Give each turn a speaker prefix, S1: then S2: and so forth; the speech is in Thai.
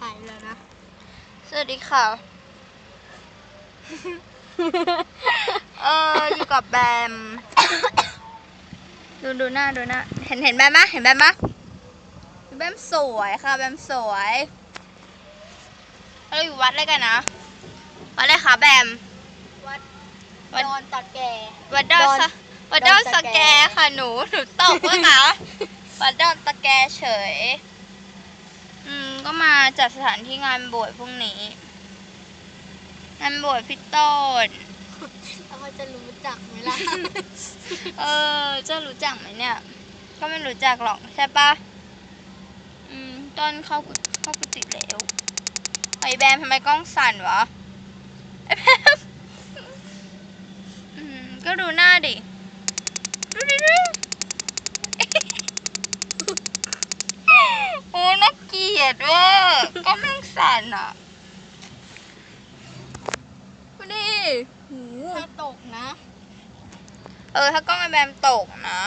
S1: ถ่ายแล้วนะ
S2: สวัสดีค่ะ เอออยู่กับแบม ดูดูหน้าดูหน้า เห็นเห็นแบมมะเห็นแบมมะแบมสวยค่ะ แบมสวยเราอยู่วัดอะไรกันนะ วัดอะไรคะแบม
S1: วัด
S2: วัด
S1: ดอนตะแก
S2: วัดดอน
S1: ดอน
S2: สะวัดดอน
S1: ดอน
S2: ส
S1: สแก
S2: แกค่ะหนู หนูตอบว่าคะวัดดอนตะแกเฉยอืม ก็มาจัดสถานที่งานบวชพรุ่งนี้ งานบวชพี่ต้น
S1: แล้วเขาจะรู้จักไหมล่ะ
S2: เออ จะรู้จักไหมเนี่ย ก็ไม่รู้จักหรอกใช่ปะอืม ต้นเข้ากุเข้ากุฏิแล้วไอแบมทำไมกล้องสั่นวะไอแบม อืม ก็ดูหน้าดิดูดิดูโอ้น่าเกลีย ดเว่ะก็แม่งสั่นอะดูดิหู
S1: ถ้าตกนะ
S2: เออ ถ้ากล้องไอแบมตกนะ